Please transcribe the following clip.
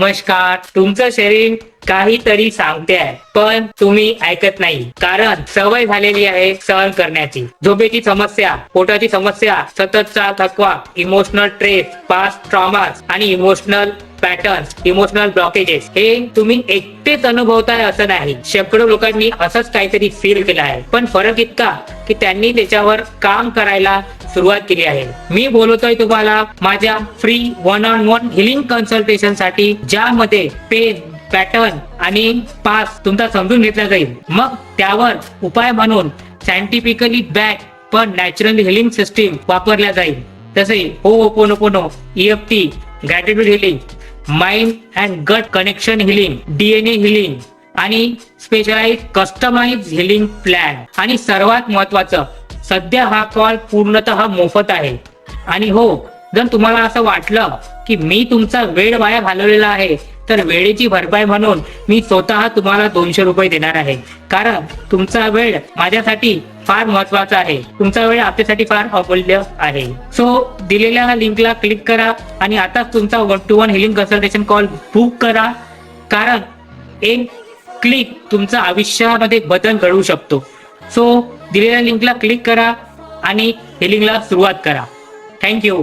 नमस्कार तुमचं शरीर काहीतरी सांगते आहे पण तुम्ही ऐकत नाही. कारण सवय झालेली आहे सहन करण्याची. झोपेची समस्या पोटाची समस्या सततचा थकवा इमोशनल ट्रेस पास्ट ट्रॉमा आणि इमोशनल पॅटर्न्स इमोशनल ब्लॉकेजेस हे तुम्ही एकटेच अनुभवताय असं नाही. शेकडो लोकांनी असंच काहीतरी फील केलं आहे. पण फरक इतका की त्यांनी त्याच्यावर काम करायला सुरुवात केली आहे. मी बोलवतोय तुम्हाला माझ्या free one on one healing कन्सल्टेशनसाठी ज्यामध्ये पेन पॅटर्न आणि पास तुमचा समजून घेतला जाईल. मग त्यावर उपाय म्हणून सायंटिफिकली बॅक पण नॅचरल हिलिंग सिस्टीम वापरल्या जाईल. तसे ho'oponopono EFT gratitude healing mind and gut connection healing DNA healing आणि स्पेशलाइज कस्टमाइज हिलिंग प्लॅन आणि सर्वात महत्वाचं सध्या हा कॉल पूर्णतः मोफत आहे. आणि हो जर तुम्हाला असं वाटलं की मी तुमचा वेळ वाया घालवलेला आहे तर वेळेची भरपाई म्हणून मी स्वतः तुम्हाला दोनशे रुपये देणार आहे. कारण तुमचा वेळ माझ्यासाठी फार महत्त्वाचा आहे. तुमचा वेळ आपल्यासाठी फार अमूल्य आहे. सो दिलेल्या लिंकला क्लिक करा आणि आताच तुमचा one to one healing consultation call book करा. कारण एक क्लिक तुमचा आयुष्यामध्ये बदल घडवू शकतो. सो दिलेल्या लिंकला क्लिक करा आणि हिलिंगला सुरुवात करा. थँक्यू